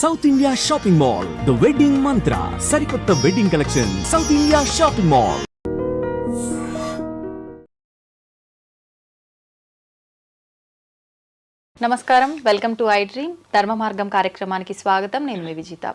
South India Shopping Mall the Wedding Mantra సరికొత్త wedding collection South India Shopping Mall నమస్కారం. Welcome to iDream Dharma Margam కార్యక్రమానికి స్వాగతం. నేను మీ విజిత.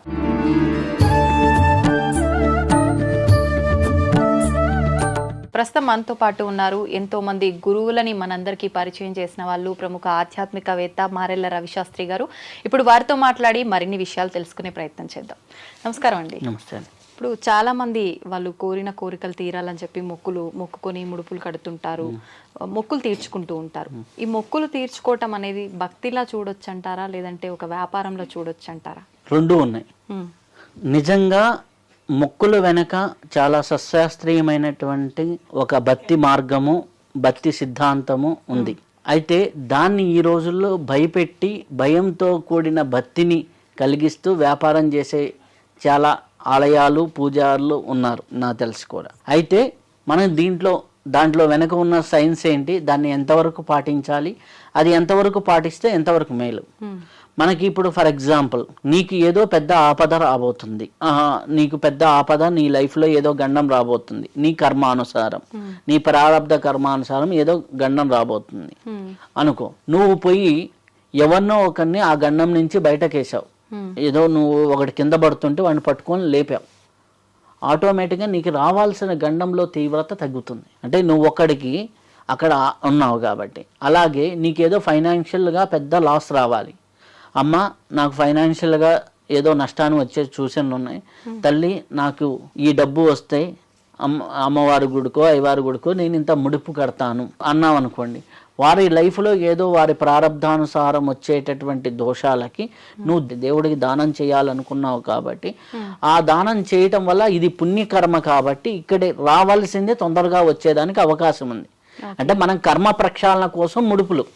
ప్రస్తుతం మనతో పాటు ఉన్నారు ఎంతో మంది గురువులని మనందరికీ పరిచయం చేసిన వాళ్ళు ప్రముఖ ఆధ్యాత్మికవేత్త మారెల్ల రవిశాస్త్రి గారు. ఇప్పుడు వారితో మాట్లాడి మరిన్ని విషయాలు తెలుసుకునే ప్రయత్నం చేద్దాం. నమస్కారం అండి. నమస్తే ఇప్పుడు చాలా మంది వాళ్ళు కోరిన కోరికలు తీరాలని చెప్పి మొక్కులు మొక్కుకొని ముడుపులు కడుతుంటారు మొక్కులు తీర్చుకుంటూ ఉంటారు. ఈ మొక్కులు తీర్చుకోవటం అనేది భక్తిలా చూడొచ్చు అంటారా లేదంటే ఒక వ్యాపారంలో చూడొచ్చు అంటారా రెండు ఉన్నాయి. నిజంగా మొక్కుల వెనక చాలా సశాస్త్రీయమైనటువంటి ఒక భక్తి మార్గము భక్తి సిద్ధాంతము ఉంది. అయితే దాన్ని ఈ రోజుల్లో భయపెట్టి భయంతో కూడిన భక్తిని కలిగిస్తూ వ్యాపారం చేసే చాలా ఆలయాలు పూజారులు ఉన్నారు నాకు తెలిసి కూడా. అయితే మనం దీంట్లో దాంట్లో వెనక ఉన్న సైన్స్ ఏంటి దాన్ని ఎంతవరకు పాటించాలి అది ఎంతవరకు పాటిస్తే ఎంతవరకు మేలు? మనకి ఇప్పుడు ఫర్ ఎగ్జాంపుల్ నీకు ఏదో పెద్ద ఆపద రాబోతుంది. నీకు పెద్ద ఆపద నీ లైఫ్లో ఏదో గండం రాబోతుంది. నీ కర్మానుసారం నీ ప్రారంధ కర్మానుసారం ఏదో గండం రాబోతుంది. ఉమ్, అనుకో నువ్వు పోయి ఎవరినో ఒకరిని ఆ గండం నుంచి బయటకేసావు ఏదో నువ్వు ఒకటి కింద పడుతుంటే వాడిని పట్టుకొని లేపావు. ఆటోమేటిక్గా నీకు రావాల్సిన గండంలో తీవ్రత తగ్గుతుంది. అంటే నువ్వు ఒక్కడికి అక్కడ ఉన్నావు కాబట్టి. అలాగే నీకేదో ఫైనాన్షియల్గా పెద్ద లాస్ రావాలి. అమ్మ నాకు ఫైనాన్షియల్గా ఏదో నష్టాన్ని వచ్చే సూచనలు ఉన్నాయి. తల్లి నాకు ఈ డబ్బు వస్తే అమ్మ అమ్మవారి గుడికో అయ్యవారి గుడికో నేను ఇంత ముడుపు కడతాను అన్నాం అనుకోండి. వారి లైఫ్లో ఏదో వారి ప్రారంధానుసారం వచ్చేటటువంటి దోషాలకి నువ్వు దేవుడికి దానం చేయాలనుకున్నావు కాబట్టి ఆ దానం చేయటం వల్ల ఇది పుణ్యకర్మ కాబట్టి ఇక్కడే రావాల్సిందే తొందరగా వచ్చేదానికి అవకాశం ఉంది. అంటే మనం కర్మ ప్రక్షాళన కోసం ముడుపులు.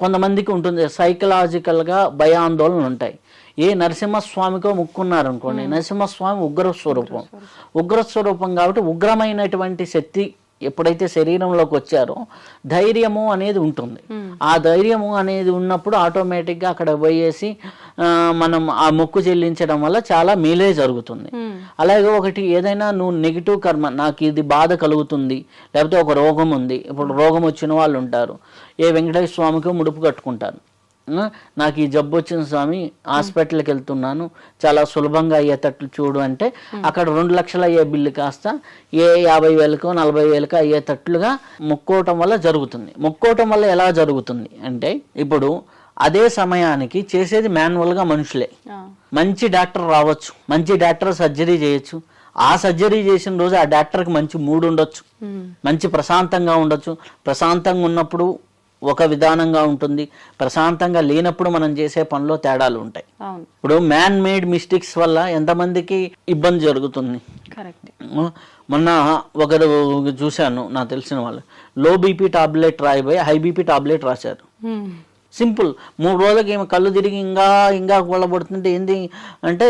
కొంతమందికి ఉంటుంది సైకలాజికల్గా భయాందోళనలు ఉంటాయి. ఏ నరసింహస్వామికో ముక్కున్నారు అనుకోండి నరసింహస్వామి ఉగ్ర స్వరూపం ఉగ్ర స్వరూపం కాబట్టి ఉగ్రమైనటువంటి శక్తి ఎప్పుడైతే శరీరంలోకి వచ్చారో ధైర్యము అనేది ఉంటుంది. ఆ ధైర్యము అనేది ఉన్నప్పుడు ఆటోమేటిక్గా అక్కడ పోయేసి మనం ఆ మొక్కు చెల్లించడం వల్ల చాలా మేలే జరుగుతుంది. ఉమ్, అలాగే ఒకటి ఏదైనా నువ్వు నెగిటివ్ కర్మ నాకు ఇది బాధ కలుగుతుంది లేకపోతే ఒక రోగం ఉంది ఇప్పుడు రోగం వచ్చిన వాళ్ళు ఉంటారు ఏ వెంకటేశ్వర స్వామికి ముడుపు కట్టుకుంటారు. నాకు ఈ జబ్బు వచ్చిన స్వామి హాస్పిటల్కి వెళ్తున్నాను చాలా సులభంగా అయ్యేటట్లు చూడు అంటే అక్కడ రెండు లక్షలు అయ్యే బిల్లు కాస్త ఏ యాభై వేలకో నలభై వేలకో అయ్యేటట్లుగా మొక్కోవటం వల్ల జరుగుతుంది. మొక్కోవటం వల్ల ఎలా జరుగుతుంది అంటే ఇప్పుడు అదే సమయానికి చేసేది మాన్యువల్గా మనుషులే. మంచి డాక్టర్ రావచ్చు మంచి డాక్టర్ సర్జరీ చేయొచ్చు. ఆ సర్జరీ చేసిన రోజు ఆ డాక్టర్కి మంచి మూడ్ ఉండొచ్చు. మంచి ప్రశాంతంగా ఉండొచ్చు. ప్రశాంతంగా ఉన్నప్పుడు ఒక విధానంగా ఉంటుంది. ప్రశాంతంగా లేనప్పుడు మనం చేసే పనిలో తేడాలు ఉంటాయి. ఇప్పుడు మ్యాన్ మేడ్ మిస్టేక్స్ వల్ల ఎంతమందికి ఇబ్బంది జరుగుతుంది? కరెక్ట్ మొన్న ఒకరు చూశాను నాకు తెలిసిన వాళ్ళు. లో బీపీ టాబ్లెట్ రాయిపోయి హై బీపీ టాబ్లెట్ రాశారు. సింపుల్ మూడు రోజులకి ఏమో కళ్ళు తిరిగి ఇంకా ఇంకా కొల్లబడుతుంటే ఏంది అంటే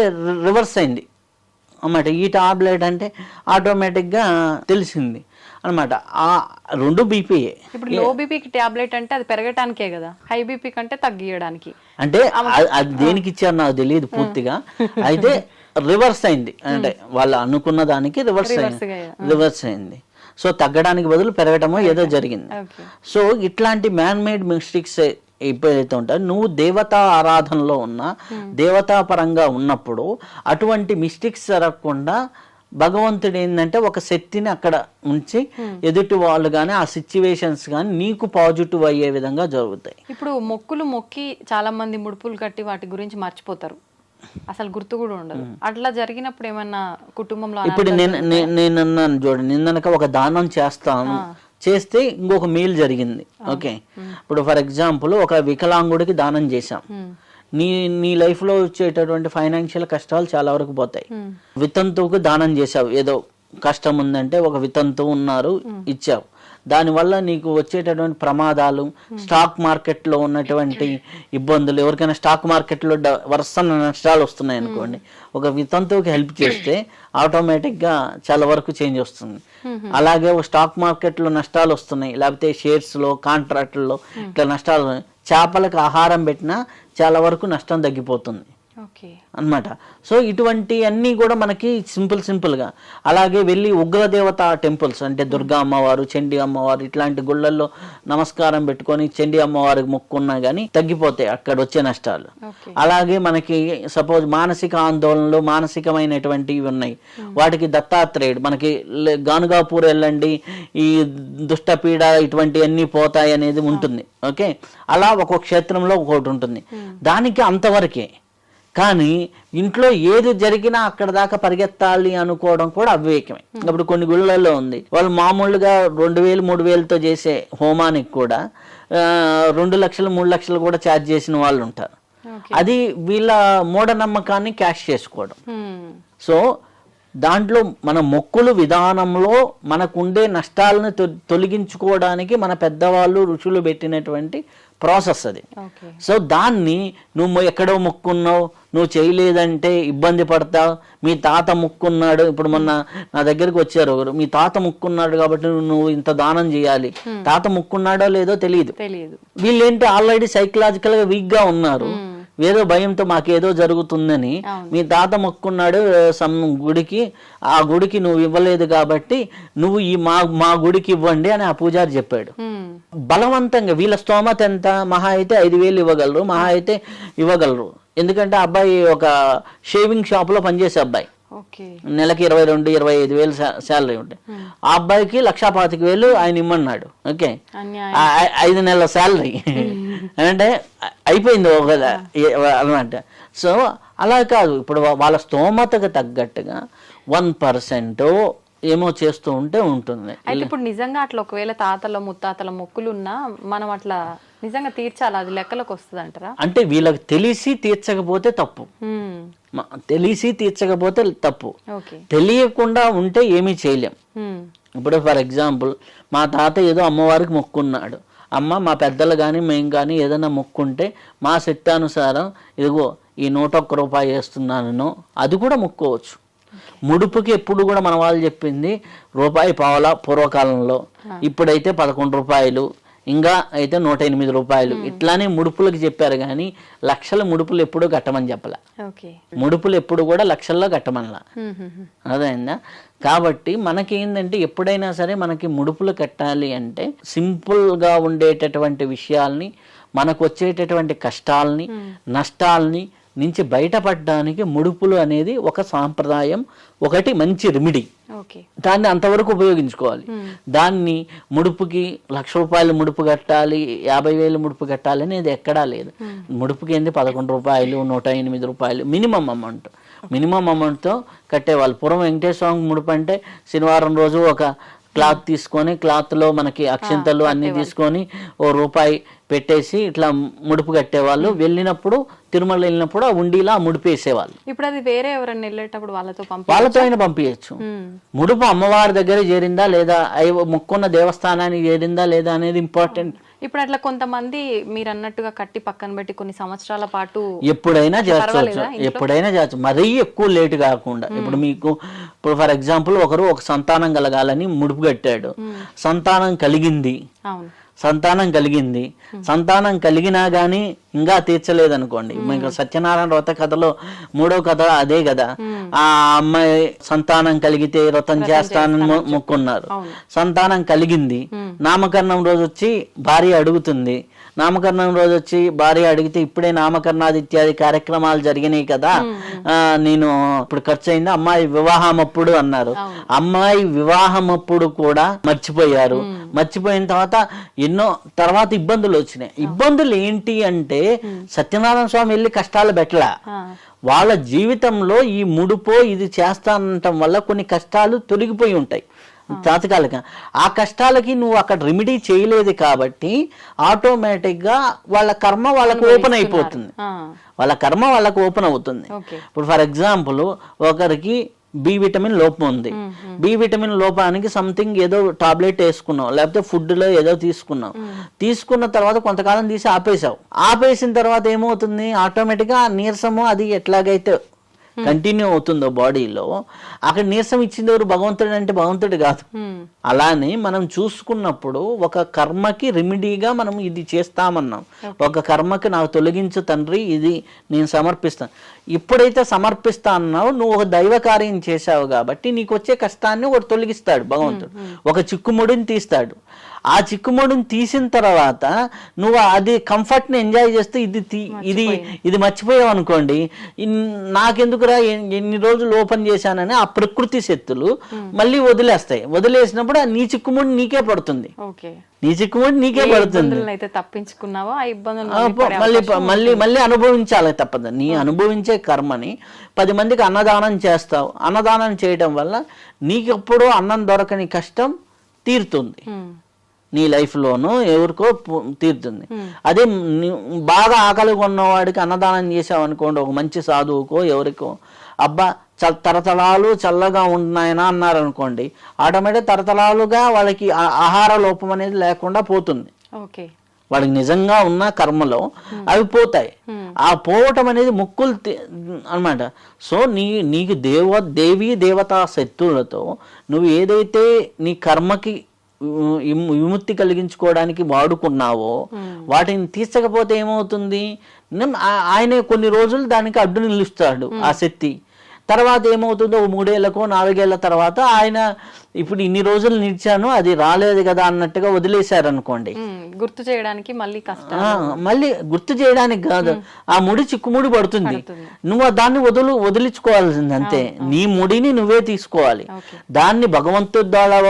రివర్స్ అయింది. అన్నమాట. ఈ టాబ్లెట్ అంటే ఆటోమేటిక్గా తెలిసింది. అన్నమాట ఆ రెండు బీపీఏ ఇప్పుడు లో బీపీకి టాబ్లెట్ అంటే అది పెరగటానికే కదా. హై బీపీ కంటే తగ్గియడానికి. అంటే అది దేనికి ఇచ్చారు నాకు తెలియదు పూర్తిగా. అయితే రివర్స్ అయింది. అంటే వాళ్ళు అనుకున్న దానికి రివర్స్ అయింది. రివర్స్ అయింది. సో తగ్గడానికి బదులు పెరగటమో ఏదో జరిగింది. సో ఇట్లాంటి మ్యాన్ మేడ్ మిస్టేక్స్ ఎప్పుడైతే ఉంటాయో నువ్వు దేవతా ఆరాధనలో ఉన్నా దేవతా పరంగా ఉన్నప్పుడు అటువంటి మిస్టేక్స్ జరగకుండా భగవంతుడు ఏంటంటే ఒక శక్తిని అక్కడ ఉంచి ఎదుటి వాళ్ళు కానీ ఆ సిచ్యువేషన్స్ కానీ నీకు పాజిటివ్ అయ్యే విధంగా జరుగుతాయి. ఇప్పుడు మొక్కులు మొక్కి చాలా మంది ముడుపులు కట్టి వాటి గురించి మర్చిపోతారు. అసలు గుర్తు కూడా ఉండదు. అట్లా జరిగినప్పుడు ఏమన్నా కుటుంబంలో ఇప్పుడు నేను నే- నేను అన్నాను చూడండి నిన్ననక ఒక దానం చేస్తాను చేస్తే ఇంకొక మీల్ జరిగింది. ఓకే. ఇప్పుడు ఫర్ ఎగ్జాంపుల్ ఒక వికలాంగుడికి దానం చేశాం. నీ నీ లైఫ్లో వచ్చేటటువంటి ఫైనాన్షియల్ కష్టాలు చాలా వరకు పోతాయి. వితంతువుకు దానం చేసావు ఏదో కష్టం ఉందంటే ఒక వితంతువు ఉన్నారు ఇచ్చావు. దానివల్ల నీకు వచ్చేటటువంటి ప్రమాదాలు స్టాక్ మార్కెట్లో ఉన్నటువంటి ఇబ్బందులు ఎవరికైనా స్టాక్ మార్కెట్లో వరుస నష్టాలు వస్తున్నాయి అనుకోండి ఒక వితంతువుకి హెల్ప్ చేస్తే ఆటోమేటిక్గా చాలా వరకు చేంజ్ వస్తుంది. అలాగే ఒక స్టాక్ మార్కెట్లో నష్టాలు వస్తున్నాయి లేకపోతే షేర్స్లో కాంట్రాక్టుల్లో ఇట్లా నష్టాలు చేపలకు ఆహారం పెట్టినా చాలా వరకు నష్టం తగ్గిపోతుంది. ఓకే. అన్నమాట. సో ఇటువంటి అన్నీ కూడా మనకి సింపుల్ సింపుల్గా. అలాగే వెళ్ళి ఉగ్రదేవత టెంపుల్స్ అంటే దుర్గా అమ్మవారు చండి అమ్మవారు ఇట్లాంటి గుళ్ళల్లో నమస్కారం పెట్టుకొని చండి అమ్మవారికి మొక్కున్నా కానీ తగ్గిపోతాయి అక్కడ వచ్చే నష్టాలు. అలాగే మనకి సపోజ్ మానసిక ఆందోళనలు మానసికమైనటువంటివి ఉన్నాయి. వాటికి దత్తాత్రేయుడు మనకి గానుగాపూర్ వెళ్ళండి ఈ దుష్టపీడ ఇటువంటివన్నీ పోతాయి అనేది ఉంటుంది. ఓకే? అలా ఒక్కొక్క క్షేత్రంలో ఒక్కొక్కటి ఉంటుంది. దానికి అంతవరకే. కానీ ఇంట్లో ఏది జరిగినా అక్కడ దాకా పరిగెత్తాలి అనుకోవడం కూడా అవివేకమే. ఇప్పుడు కొన్ని గుళ్ళల్లో ఉంది. వాళ్ళు మామూలుగా రెండు వేలు మూడు వేలతో చేసే హోమానికి కూడా రెండు లక్షలు మూడు లక్షలు కూడా ఛార్జ్ చేసిన వాళ్ళు ఉంటారు అది వీళ్ళ మూఢనమ్మకాన్ని క్యాష్ చేసుకోవడం. సో దాంట్లో మన మొక్కులు విధానంలో మనకుండే నష్టాలను తొలగించుకోవడానికి మన పెద్దవాళ్ళు ఋషులు పెట్టినటువంటి ప్రాసెస్ అది. సో దాన్ని నువ్వు ఎక్కడో మొక్కున్నావు నువ్వు చేయలేదంటే ఇబ్బంది పడతావు మీ తాత ముక్కున్నాడు ఇప్పుడు మొన్న నా దగ్గరికి వచ్చారు ఒకరు మీ తాత ముక్కున్నాడు కాబట్టి నువ్వు- ఇంత దానం చేయాలి. తాత ముక్కున్నాడో లేదో తెలియదు. తెలియదు. వీళ్ళేంటి ఆల్రెడీ సైకలాజికల్గా వీక్గా ఉన్నారు ఏదో భయంతో మాకేదో జరుగుతుందని. మీ తాత మొక్కున్నాడు సమ్ గుడికి. ఆ గుడికి నువ్వు ఇవ్వలేదు కాబట్టి నువ్వు ఈ మా మా గుడికి ఇవ్వండి అని ఆ పూజారి చెప్పాడు. బలవంతంగా వీళ్ళ స్తోమత ఎంత? మహా అయితే ఐదు వేలు ఇవ్వగలరు మహా అయితే ఇవ్వగలరు. ఎందుకంటే అబ్బాయి ఒక షేవింగ్ షాప్లో పనిచేసే అబ్బాయి. నెలకి ఇరవై రెండు ఇరవై ఐదు వేలు శాలరీ ఉంటాయి ఆ అబ్బాయికి లక్షా పాతిక వేలు ఆయన ఇమ్మన్నాడు. ఓకే. ఐదు నెలల శాలరీ. అంటే అయిపోయింది ఒక అనమాట సో అలా కాదు. ఇప్పుడు వాళ్ళ స్తోమతకు తగ్గట్టుగా వన్ పర్సెంట్ ఏమో చేస్తూ ఉంటే ఉంటుంది. అయితే ఇప్పుడు నిజంగా అట్లా ఒకవేళ తాతల ముత్తాతల మొక్కులు ఉన్నా మనం అట్లా నిజంగా తీర్చాలి? అది లెక్కలోకి వస్తుంది అంటారా అంటే వీళ్ళకి తెలిసి తీర్చకపోతే తప్పు. తెలిసి తీర్చకపోతే తప్పు. తెలియకుండా ఉంటే ఏమీ చేయలేం. ఇప్పుడు ఫర్ ఎగ్జాంపుల్ మా తాత ఏదో అమ్మవారికి మొక్కున్నాడు. అమ్మ మా పెద్దలు కానీ మేము కానీ ఏదైనా మొక్కుంటే మా శక్తానుసారం ఇదిగో ఈ నూట ఒక్క రూపాయి వేస్తున్నాను అది కూడా మొక్కోవచ్చు. ముడుపుకి ఎప్పుడు కూడా మన వాళ్ళు చెప్పింది రూపాయి పావల పూర్వకాలంలో. ఇప్పుడైతే పదకొండు రూపాయలు ఇంకా అయితే నూట ఎనిమిది రూపాయలు ఇట్లానే ముడుపులకు చెప్పారు కానీ లక్షల ముడుపులు ఎప్పుడూ కట్టమని చెప్పలే. ఓకే. ముడుపులు ఎప్పుడు కూడా లక్షల్లో కట్టమనలా. అదైందా కాబట్టి మనకి ఏంటంటే ఎప్పుడైనా సరే మనకి ముడుపులు కట్టాలి అంటే సింపుల్గా ఉండేటటువంటి విషయాల్ని మనకు వచ్చేటటువంటి కష్టాల్ని నష్టాల్ని నుంచి బయటపడడానికి ముడుపులు అనేది ఒక సాంప్రదాయం ఒకటి మంచి రెమిడీ దాన్ని అంతవరకు ఉపయోగించుకోవాలి. దాన్ని ముడుపుకి లక్ష రూపాయలు ముడుపు కట్టాలి యాభై వేలు ముడుపు కట్టాలి అనేది ఎక్కడా లేదు. ముడుపుకి ఏంది? పదకొండు రూపాయలు నూట ఎనిమిది రూపాయలు మినిమం అమౌంట్. మినిమం అమౌంట్తో కట్టేవాళ్ళు. పూర్వం వెంకటేశ్వర స్వామి ముడుపు అంటే శనివారం రోజు ఒక క్లాత్ తీసుకొని క్లాత్లో మనకి అక్షింతలు అన్ని తీసుకొని ఓ రూపాయి పెట్టేసి ఇట్లా ముడుపు కట్టేవాళ్ళు. వెళ్ళినప్పుడు తిరుమల వెళ్ళినప్పుడు ఆ ఉండిలా ఆ ముడుపు వేసేవాళ్ళు ఇప్పుడు అది వేరే ఎవరైనా వెళ్ళేటప్పుడు వాళ్ళతో వాళ్ళతో అయినా పంపించచ్చు. ముడుపు అమ్మవారి దగ్గర చేరిందా లేదా మొక్కున్న దేవస్థానానికి చేరిందా లేదా అనేది ఇంపార్టెంట్ ఇప్పుడు అట్లా కొంతమంది మీరు అన్నట్టుగా కట్టి పక్కన పెట్టి కొన్ని సంవత్సరాల పాటు ఎప్పుడైనా చేర్చవచ్చు? ఎప్పుడైనా చేర్చు మరీ ఎక్కువ లేట్ కాకుండా. ఇప్పుడు మీకు ఇప్పుడు ఫర్ ఎగ్జాంపుల్ ఒకరు ఒక సంతానం కలగాలని ముడుపు కట్టాడు. సంతానం కలిగింది. సంతానం కలిగింది. సంతానం కలిగినా గానీ ఇంకా తీర్చలేదనుకోండి. మీకు సత్యనారాయణ వ్రత కథలో మూడో కథ అదే కదా. ఆ అమ్మాయి సంతానం కలిగితే వ్రతం చేస్తానని మొక్కున్నారు. సంతానం కలిగింది. నామకరణం రోజు వచ్చి భార్య అడుగుతుంది. నామకరణం రోజు వచ్చి భార్య అడిగితే ఇప్పుడే నామకరణాది ఇత్యాది కార్యక్రమాలు జరిగినాయి కదా. నేను ఇప్పుడు ఖర్చు అయింది అమ్మాయి వివాహం అప్పుడు అన్నారు. అమ్మాయి వివాహం అప్పుడు కూడా మర్చిపోయారు. మర్చిపోయిన తర్వాత ఎన్నో తర్వాత ఇబ్బందులు వచ్చినాయి. ఇబ్బందులు ఏంటి అంటే సత్యనారాయణ స్వామి వెళ్ళి కష్టాలు పెట్టలా. వాళ్ళ జీవితంలో ఈ ముడుపో ఇది చేస్తానంటం వల్ల కొన్ని కష్టాలు తొలగిపోయి ఉంటాయి. తాత్కాలిక. ఆ కష్టాలకి నువ్వు అక్కడ రెమెడీ చేయలేదు కాబట్టి ఆటోమేటిక్గా వాళ్ళ కర్మ వాళ్ళకు ఓపెన్ అయిపోతుంది. వాళ్ళ కర్మ వాళ్ళకు ఓపెన్ అవుతుంది. ఇప్పుడు ఫర్ ఎగ్జాంపుల్ ఒకరికి బి విటమిన్ లోపం ఉంది. బి విటమిన్ లోపానికి సంథింగ్ ఏదో టాబ్లెట్ వేసుకున్నావు లేకపోతే food లో ఏదో తీసుకున్నావు తీసుకున్న తర్వాత కొంతకాలం తీసి ఆపేసావు ఆపేసిన తర్వాత ఏమవుతుంది? ఆటోమేటిక్గా నీరసము అది ఎట్లాగైతే కంటిన్యూ అవుతుందో బాడీలో అక్కడ నీరసం ఇచ్చింది ఎవరు? భగవంతుడు అంటే భగవంతుడు కాదు. ఉమ్, అలానే మనం చూసుకున్నప్పుడు ఒక కర్మకి రెమెడీగా మనం ఇది చేస్తామన్నాం. ఒక కర్మకి నాకు తొలగించు తండ్రి ఇది నేను సమర్పిస్తాను ఎప్పుడైతే సమర్పిస్తా అన్నావో నువ్వు ఒక దైవ కార్యం చేశావు కాబట్టి నీకు వచ్చే కష్టాన్ని ఒకటి తొలగిస్తాడు భగవంతుడు. ఒక చిక్కుముడిని తీస్తాడు. ఆ చిక్కుముడిని తీసిన తర్వాత నువ్వు అది కంఫర్ట్ని ఎంజాయ్ చేస్తూ ఇది ఇది ఇది మర్చిపోయావు అనుకోండి నాకెందుకురా ఎన్- ఎన్ని రోజులు ఓపెన్ చేశానని ఆ ప్రకృతి శక్తులు మళ్ళీ వదిలేస్తాయి. వదిలేసినప్పుడు ఆ నీ చిక్కుముడి నీకే పడుతుంది. నీ చిక్కుముడి నీకే పడుతుంది. తప్పించుకున్నావో? ఆ ఇబ్బందులు మళ్ళీ మళ్ళీ మళ్ళీ అనుభవించాలి తప్పదు. నీ అనుభవించే కర్మని పది మందికి అన్నదానం చేస్తావు. అన్నదానం చేయడం వల్ల నీకెప్పుడూ అన్నం దొరకని కష్టం తీరుతుంది. నీ లైఫ్లోనూ ఎవరికో తీరుతుంది. అదే బాగా ఆకలిగా ఉన్నవాడికి అన్నదానం చేసావు అనుకోండి ఒక మంచి సాధువుకో ఎవరికో అబ్బా చ తరతరాలు చల్లగా ఉన్నాయనా అన్నారు అనుకోండి ఆటోమేటిక్ తరతరాలుగా వాళ్ళకి ఆహార లోపం అనేది లేకుండా పోతుంది. ఓకే. వాడికి నిజంగా ఉన్న కర్మలో అవి పోతాయి. ఆ పోవటం అనేది ముక్కులు అనమాట సో నీ నీకు దేవ దేవీ దేవతా శక్తులతో నువ్వు ఏదైతే నీ కర్మకి విముక్తి కలిగించుకోవడానికి వాడుకున్నావో వాటిని తీర్చకపోతే ఏమవుతుంది? ఆయనే కొన్ని రోజులు దానికి అడ్డు నిలుస్తాడు ఆ శక్తి. తర్వాత ఏమవుతుందో ఓ మూడేళ్ళకో నాలుగేళ్ళ తర్వాత ఆయన ఇప్పుడు ఇన్ని రోజులు నిలిచాను అది రాలేదు కదా అన్నట్టుగా వదిలేశారనుకోండి. ఉమ్, గుర్తు చేయడానికి మళ్ళీ కష్టం మళ్ళీ గుర్తు చేయడానికి కాదు. ఆ ముడి చిక్కుముడి పడుతుంది. నువ్వు దాన్ని వదులు వదిలించుకోవాల్సింది అంతే నీ ముడిని నువ్వే తీసుకోవాలి. దాన్ని భగవంతుడి ద్వారా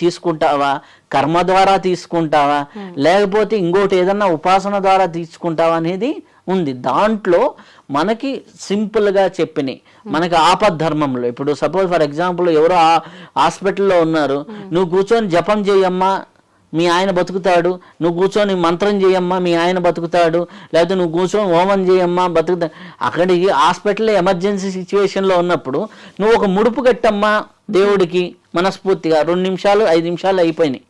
తీసుకుంటావా? కర్మ ద్వారా తీసుకుంటావా? లేకపోతే ఇంకోటి ఏదన్నా ఉపాసన ద్వారా తీసుకుంటావా అనేది ఉంది. దాంట్లో మనకి సింపుల్గా చెప్పినాయి మనకి ఆపద్ధర్మంలో ఇప్పుడు సపోజ్ ఫర్ ఎగ్జాంపుల్ ఎవరో ఆ- హాస్పిటల్లో ఉన్నారు. నువ్వు కూర్చొని జపం చేయమ్మా మీ ఆయన బతుకుతాడు. నువ్వు కూర్చొని మంత్రం చేయమ్మా మీ ఆయన బతుకుతాడు. లేకపోతే నువ్వు కూర్చొని హోమం చేయమ్మా బతుకుతా అక్కడికి హాస్పిటల్ ఎమర్జెన్సీ సిచ్యువేషన్లో ఉన్నప్పుడు నువ్వు ఒక ముడుపు కట్టమ్మా దేవుడికి మనస్ఫూర్తిగా. రెండు నిమిషాలు ఐదు నిమిషాలు అయిపోయినాయి.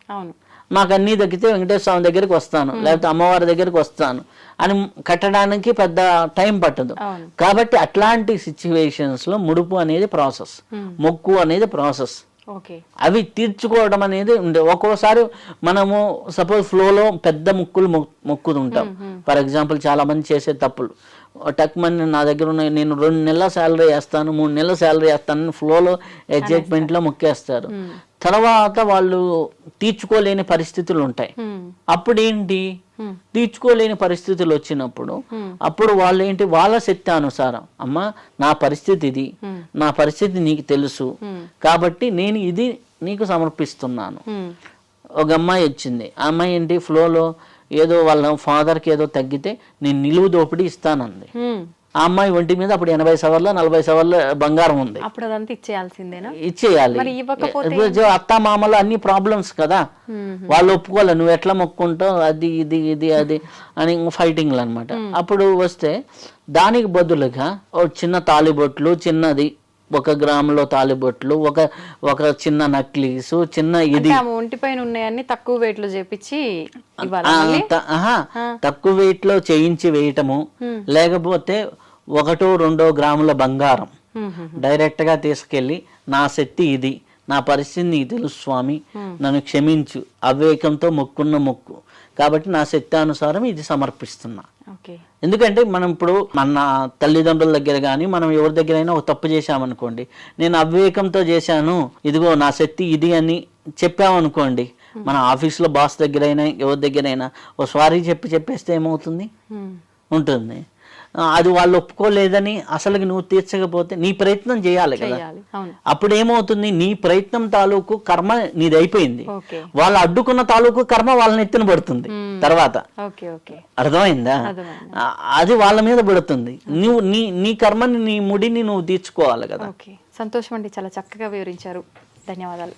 మాకు అన్నీ తగ్గితే వెంకటేశ్వర స్వామి దగ్గరికి వస్తాను. లేకపోతే అమ్మవారి దగ్గరికి వస్తాను. అని కట్టడానికి పెద్ద టైం పట్టదు. కాబట్టి అట్లాంటి situations లో ముడుపు అనేది ప్రాసెస్ మొక్కు అనేది ప్రాసెస్ అవి తీర్చుకోవడం అనేది ఉండే. ఒక్కోసారి మనము సపోజ్ ఫ్లోలో పెద్ద ముక్కులు మొక్- మొక్కుతుంటాం. ఫర్ ఎగ్జాంపుల్ చాలా మంది చేసే తప్పులు. టక్ మని నా దగ్గర ఉన్న నేను రెండు నెలల శాలరీ వేస్తాను మూడు నెలల శాలరీ వేస్తాను ఫ్లోలో లో మొక్కేస్తారు. తర్వాత వాళ్ళు తీర్చుకోలేని పరిస్థితులు ఉంటాయి. అప్పుడు ఏంటి తీర్చుకోలేని పరిస్థితులు వచ్చినప్పుడు అప్పుడు వాళ్ళు ఏంటి? వాళ్ళ శక్తి అనుసారం అమ్మ నా పరిస్థితి ఇది నా పరిస్థితి నీకు తెలుసు. కాబట్టి నేను ఇది నీకు సమర్పిస్తున్నాను. ఒక అమ్మాయి వచ్చింది. ఆ అమ్మాయి ఏంటి? ఫ్లోలో ఏదో వాళ్ళ ఫాదర్కి ఏదో తగ్గితే నేను నిలువు దోపిడీ ఇస్తానంది. ఆ అమ్మాయి ఒంటి మీద అప్పుడు ఎనభై సవర్ల నలభై సవర్ల బంగారం ఉంది. అప్పుడు అదంతా ఇచ్చేయాల్సిందేనా? ఇచ్చేయాలి. అత్త మామలు అన్ని ప్రాబ్లమ్స్ కదా. వాళ్ళు ఒప్పుకోవాలి నువ్వు ఎట్లా మొక్కుంటావు అది ఇది ఇది అది అని ఫైటింగ్లు అనమాట అప్పుడు వస్తే దానికి బదులుగా చిన్న తాలిబొట్లు చిన్నది ఒక గ్రాములో తాలిబొట్లు ఒక ఒక చిన్న నక్లీసు చిన్న ఇది. ఒంటిపైన ఉన్నాయన్ని తక్కువ వెయిట్లో చేపించి తక్కువ వెయిట్లో చేయించి వేయటము లేకపోతే ఒకటో రెండో గ్రాముల బంగారం డైరెక్ట్గా తీసుకెళ్ళి నా శక్తి ఇది నా పరిస్థితి నీకు తెలుసు స్వామి నన్ను క్షమించు అవివేకంతో మొక్కున్న మొక్కు. కాబట్టి నా శక్తి అనుసారం ఇది సమర్పిస్తున్నా. ఎందుకంటే మనం ఇప్పుడు మన తల్లిదండ్రుల దగ్గర కానీ మనం ఎవరి దగ్గరైనా ఒక తప్పు చేశామనుకోండి నేను అవివేకంతో చేశాను ఇదిగో నా శక్తి ఇది అని చెప్పామనుకోండి మన ఆఫీస్లో బాస్ దగ్గరైనా ఎవరి దగ్గరైనా ఓ సారీ చెప్పి చెప్పేస్తే ఏమవుతుంది? ఉమ్, ఉంటుంది. అది వాళ్ళు ఒప్పుకోలేదని అసలుకి నువ్వు తీర్చకపోతే నీ ప్రయత్నం చేయాలి కదా. అప్పుడు ఏమవుతుంది నీ ప్రయత్నం తాలూకు కర్మ నీది అయిపోయింది. వాళ్ళు అడ్డుకున్న తాలూకు కర్మ వాళ్ళని ఎత్తిన పడుతుంది తర్వాత. అర్థమైందా? అది వాళ్ళ మీద పడుతుంది. నువ్వు నీ నీ కర్మని నీ ముడిని నువ్వు తీర్చుకోవాలి కదా. సంతోషం అండి చాలా చక్కగా వివరించారు. ధన్యవాదాలు.